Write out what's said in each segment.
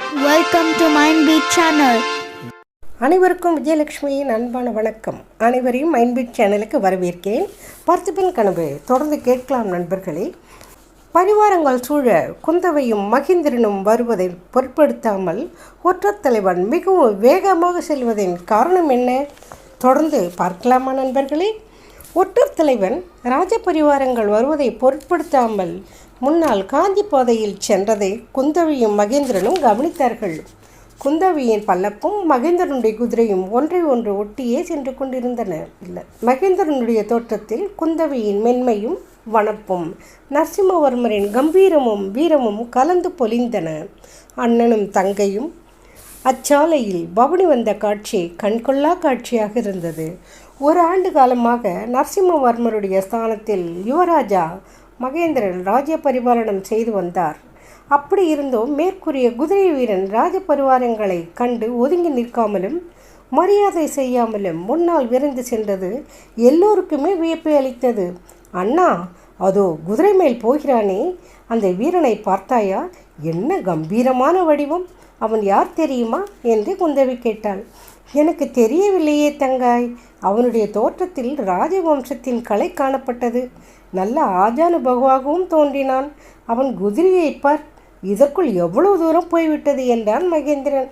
Welcome to Mind Beat channel அனைவருக்கும் விஜயலட்சுமியின் அன்பான வணக்கம். அனைவரையும் மைண்ட்பிட் சேனலுக்கு வரவேற்கிறேன். பார்த்திபன் கனவு தொடர்ந்து கேட்கலாம் நண்பர்களே. பரிவாரங்கள் சூழ குந்தவையும் மகேந்திரனும் வருவதை பொருட்படுத்தாமல் ஒற்றத் தலைவன் மிகவும் வேகமாக செல்வதின் காரணம் என்ன? தொடர்ந்து பார்க்கலாமா நண்பர்களே? ஒற்றர் தலைவன் ராஜபரிவாரங்கள் வருவதை பொருட்படுத்தாமல் முன்னால் காந்தி பாதையில் சென்றதை குந்தவியும் மகேந்திரனும் கவனித்தார்கள். குந்தவியின் பல்லக்கும் மகேந்திரனுடைய குதிரையும் ஒன்றை ஒன்று ஒட்டியே சென்று கொண்டிருந்தன. இல்லை மகேந்திரனுடைய தோற்றத்தில் குந்தவியின் மென்மையும் வனப்பும் நரசிம்மவர்மரின் கம்பீரமும் வீரமும் கலந்து பொலிந்தன. அண்ணனும் தங்கையும் அச்சாலையில் பவனி வந்த காட்சி கண்கொள்ளா காட்சியாக இருந்தது. ஒரு ஆண்டு காலமாக நரசிம்மவர்மருடைய ஸ்தானத்தில் யுவராஜா மகேந்திரன் ராஜ்ய பரிபாலனம் செய்து வந்தார். அப்படி இருந்தும் மேற்கூறிய குதிரை வீரன் ராஜ பரிவாரங்களை கண்டு ஒதுங்கி நிற்காமலும் மரியாதை செய்யாமலும் முன்னால் விரைந்து சென்றது எல்லோருக்குமே வியப்பை அளித்தது. அண்ணா அதோ குதிரை மேல் போகிறானே அந்த வீரனை பார்த்தாயா? என்ன கம்பீரமான வடிவம் அவன் யார் தெரியுமா? என்று குந்தவி கேட்டாள். எனக்கு தெரியவில்லையே தங்காய். அவனுடைய தோற்றத்தில் ராஜவம்சத்தின் கலை காணப்பட்டது. நல்ல ஆஜானுபகுவாகவும் தோன்றினான். அவன் குதிரையை பார் இதற்குள் எவ்வளவு தூரம் போய்விட்டது என்றான் மகேந்திரன்.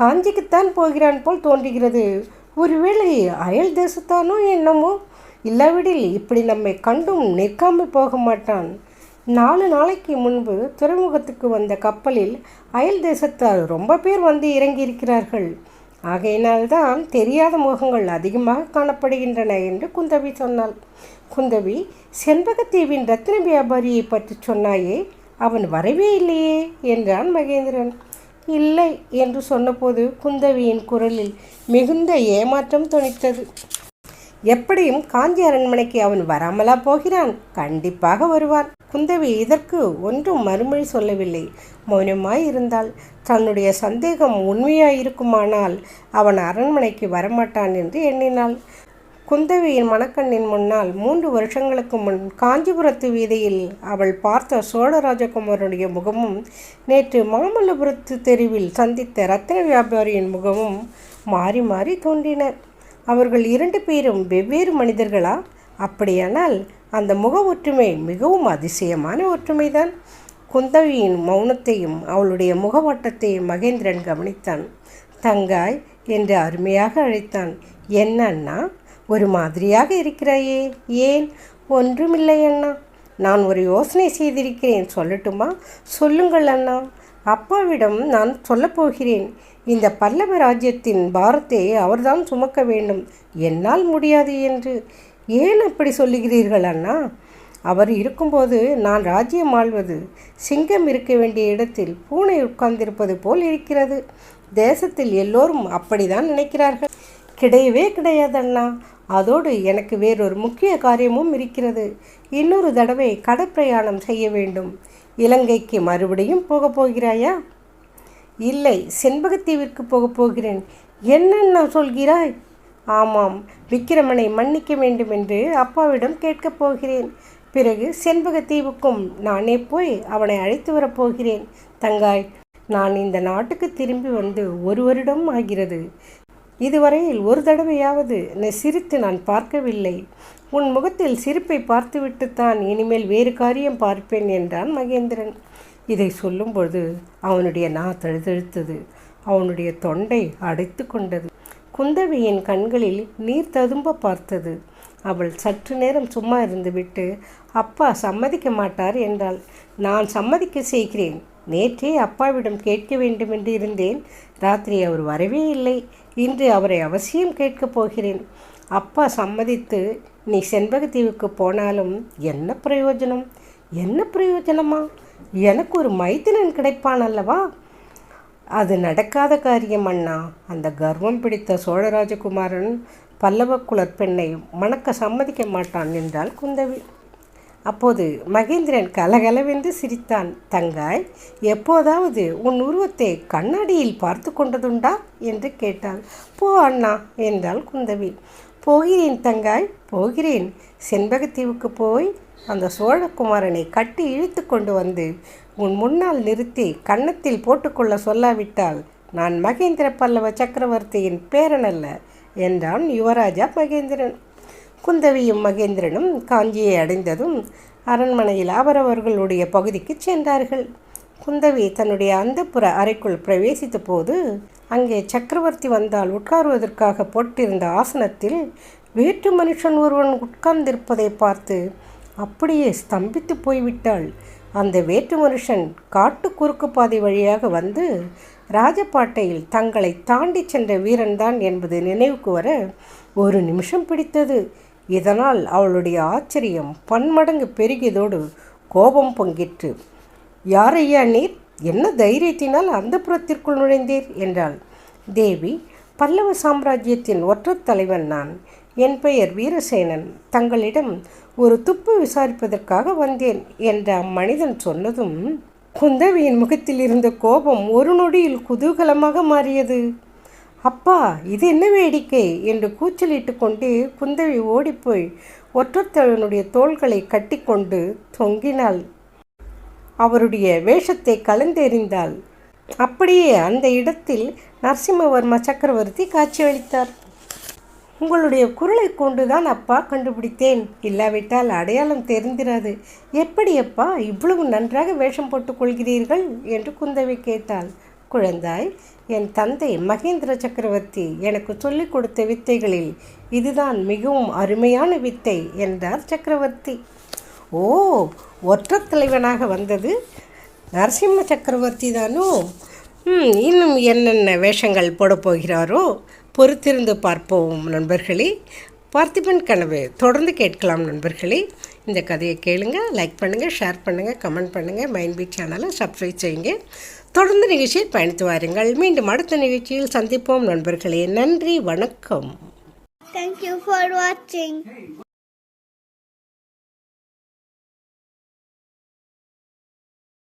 காஞ்சிக்குத்தான் போகிறான் போல் தோன்றுகிறது. ஒருவேளை அயல் தேசத்தானோ என்னமோ? இல்லாவிடில் இப்படி நம்மை கண்டும் நிற்காமல் போக மாட்டான். நாலு நாளைக்கு முன்பு துறைமுகத்துக்கு வந்த கப்பலில் அயல் தேசத்தால் ரொம்ப பேர் வந்து இறங்கியிருக்கிறார்கள். ஆகையினால்தான் தெரியாத முகங்கள் அதிகமாக காணப்படுகின்றன என்று குந்தவி சொன்னாள். குந்தவி செண்பகத்தீவின் ரத்ன வியாபாரியை பற்றி சொன்னாயே அவன் வரவே இல்லையே என்றான் மகேந்திரன். இல்லை என்று சொன்னபோது குந்தவியின் குரலில் மிகுந்த ஏமாற்றம் துணித்தது எப்படியும் காஞ்சி அரண்மனைக்கு அவன் வராமலா போகிறான்? கண்டிப்பாக வருவான். குந்தவி இதற்கு ஒன்றும் மறுமொழி சொல்லவில்லை. மௌனமாய் இருந்தாள். தன்னுடைய சந்தேகம் உண்மையாயிருக்குமானால் அவன் அரண்மனைக்கு வரமாட்டான் என்று எண்ணினாள். குந்தவியின் மணக்கண்ணின் முன்னால் மூன்று வருஷங்களுக்கு முன் காஞ்சிபுரத்து வீதியில் அவள் பார்த்த சோழராஜகுமாரனுடைய முகமும் நேற்று மாமல்லபுரத்து தெருவில் சந்தித்த ரத்தின வியாபாரியின் முகமும் மாறி மாறி தோன்றின. அவர்கள் இரண்டு பேரும் வெவ்வேறு மனிதர்களா? அப்படியானால் அந்த முக ஒற்றுமை மிகவும் அதிசயமான ஒற்றுமைதான். குந்தவியின் மௌனத்தையும் அவளுடைய முகவட்டத்தையும் மகேந்திரன் கவனித்தான். தங்காய் என்று அருமையாக அழைத்தான். என்ன அண்ணா ஒரு மாதிரியாக இருக்கிறாயே ஏன்? ஒன்றுமில்லை அண்ணா. நான் ஒரு யோசனை செய்திருக்கிறேன் சொல்லட்டுமா? சொல்லுங்கள் அண்ணா. அப்பாவிடம் நான் சொல்லப்போகிறேன் இந்த பல்லவ ராஜ்யத்தின் பாரத்தை அவர்தான் சுமக்க வேண்டும். என்னால் முடியாது என்று. ஏன் அப்படி சொல்லுகிறீர்கள் அண்ணா? அவர் இருக்கும்போது நான் ராஜ்யம் ஆள்வது சிங்கம் இருக்க வேண்டிய இடத்தில் பூனை உட்கார்ந்திருப்பது போல் இருக்கிறது. தேசத்தில் எல்லோரும் அப்படிதான் நினைக்கிறார்கள். கிடையவே கிடையாது அண்ணா. அதோடு எனக்கு வேறொரு முக்கிய காரியமும் இருக்கிறது. இன்னொரு தடவை கடற்பிரயாணம் செய்ய வேண்டும். இலங்கைக்கு மறுபடியும் போகப் போகிறாயா? இல்லை செண்பகத்தீவிற்கு போகப் போகிறேன். என்னென்ன சொல்கிறாய்? ஆமாம் விக்கிரமனை மன்னிக்க வேண்டும் என்று அப்பாவிடம் கேட்கப் போகிறேன். பிறகு செண்பகத்தீவுக்கும் நானே போய் அவனை அழைத்து வரப்போகிறேன். தங்காய் நான் இந்த நாட்டுக்கு திரும்பி வந்து ஒரு வருடம் ஆகிறது. இதுவரையில் ஒரு தடவையாவது சிரித்து நான் பார்க்கவில்லை. உன் முகத்தில் சிரிப்பை பார்த்துவிட்டுத்தான் இனிமேல் வேறு காரியம் பார்ப்பேன் என்றான் மகேந்திரன். இதை சொல்லும்பொழுது அவனுடைய நா தழுதழுத்தது. அவனுடைய தொண்டை அடைத்து கொண்டது. குந்தவியின் கண்களில் நீர் ததும்ப பார்த்தது. அவள் சற்று நேரம் சும்மா இருந்துவிட்டு அப்பா சம்மதிக்க மாட்டார் என்றாள். நான் சம்மதிக்க செய்கிறேன். நேற்றே அப்பாவிடம் கேட்க வேண்டுமென்று இருந்தேன். ராத்திரி அவர் வரவே இல்லை. இன்று அவரை அவசியம் கேட்கப் போகிறேன். அப்பா சம்மதித்து நீ செண்பகத்தீவுக்கு போனாலும் என்ன பிரயோஜனம்? என்ன பிரயோஜனமா? எனக்கு ஒரு மைத்தினன் கிடைப்பான் அல்லவா? அது நடக்காத காரியம் அண்ணா. அந்த கர்வம் பிடித்த சோழராஜகுமாரன் பல்லவ குலர் பெண்ணை மணக்க சம்மதிக்க மாட்டான் என்றாள் குந்தவி. அப்போது மகேந்திரன் கலகலவென்று சிரித்தான் தங்காய் எப்போதாவது உன் உருவத்தை கண்ணாடியில் பார்த்து கொண்டதுண்டா? என்று கேட்டாள். போ அண்ணா என்றாள் குந்தவி. போகிறேன் தங்காய் போகிறேன். செண்பகத்தீவுக்கு போய் அந்த சோழகுமாரனை கட்டி இழுத்து கொண்டு வந்து உன் முன்னால் நிறுத்தி கன்னத்தில் போட்டுக்கொள்ள சொல்லாவிட்டால் நான் மகேந்திர பல்லவ சக்கரவர்த்தியின் பேரன் அல்ல என்றான் யுவராஜா மகேந்திரன். குந்தவியும் மகேந்திரனும் காஞ்சியை அடைந்ததும் அரண்மனையில் அவரவர்களுடைய பகுதிக்கு சென்றார்கள். குந்தவி தன்னுடைய அந்தப்புற அறைக்குள் பிரவேசித்த போது அங்கே சக்கரவர்த்தி வந்தால் உட்காருவதற்காக போட்டிருந்த ஆசனத்தில் வேற்று மனுஷன் ஒருவன் உட்கார்ந்திருப்பதை பார்த்து அப்படியே ஸ்தம்பித்து போய்விட்டாள். அந்த வேற்று மனுஷன் காட்டு குறுக்கு பாதை வழியாக வந்து ராஜபாட்டையில் தங்களை தாண்டி சென்ற வீரன்தான் என்பது நினைவுக்கு வர ஒரு நிமிஷம் பிடித்தது. இதனால் அவளுடைய ஆச்சரியம் பன்மடங்கு பெருகியதோடு கோபம் பொங்கிற்று. யாரையா நீர்? என்ன தைரியத்தினால் அந்த புறத்திற்குள் நுழைந்தீர்? என்றாள். தேவி பல்லவ சாம்ராஜ்யத்தின் ஒற்றத் தலைவன் நான். என் பெயர் வீரசேனன். தங்களிடம் ஒரு துப்பு விசாரிப்பதற்காக வந்தேன் என்ற அம்மனிதன் சொன்னதும் குந்தவியின் முகத்தில் இருந்த கோபம் ஒரு நொடியில் குதூகலமாக மாறியது. அப்பா இது என்ன வேடிக்கை? என்று கூச்சலிட்டு கொண்டே குந்தவி ஓடிப்போய் ஒற்றத்தலைவனுடைய தோள்களை கட்டிக்கொண்டு தொங்கினாள். அவருடைய வேஷத்தை கலந்தெறிந்தாள். அப்படியே அந்த இடத்தில் நரசிம்மவர்ம சக்கரவர்த்தி காட்சியளித்தார். உங்களுடைய குரலை கொண்டுதான் அப்பா கண்டுபிடித்தேன். இல்லாவிட்டால் அடையாளம் தெரிந்திராது. எப்படி அப்பா இவ்வளவு நன்றாக வேஷம் போட்டுக்கொள்கிறீர்கள் என்று குந்தவை கேட்டாள். குழந்தாய் என் தந்தை மகேந்திர சக்கரவர்த்தி எனக்கு சொல்லிக் கொடுத்த வித்தைகளில் இதுதான் மிகவும் அருமையான வித்தை என்றார் சக்கரவர்த்தி. ஓ ஒற்றத் தலைவனாக வந்தது? நரசிம்ம சக்கரவர்த்தி தானோ? இன்னும் என்னென்ன வேஷங்கள் போடப் போகிறாரோ? பொறுத்திருந்து பார்ப்போம் நண்பர்களே. பார்த்திபன் கனவு தொடர்ந்து கேட்கலாம் நண்பர்களே. இந்த கதையை கேளுங்கள் லைக் பண்ணுங்கள் ஷேர் பண்ணுங்கள் கமெண்ட் பண்ணுங்கள் மைண்ட் பீட் சேனலை சப்ஸ்கிரைப் செய்யுங்க. தொடர்ந்து நிகழ்ச்சியில் பயணித்து வாருங்கள். மீண்டும் அடுத்த நிகழ்ச்சியில் சந்திப்போம் நண்பர்களே. நன்றி வணக்கம். தேங்க்யூ ஃபார் வாட்சிங்.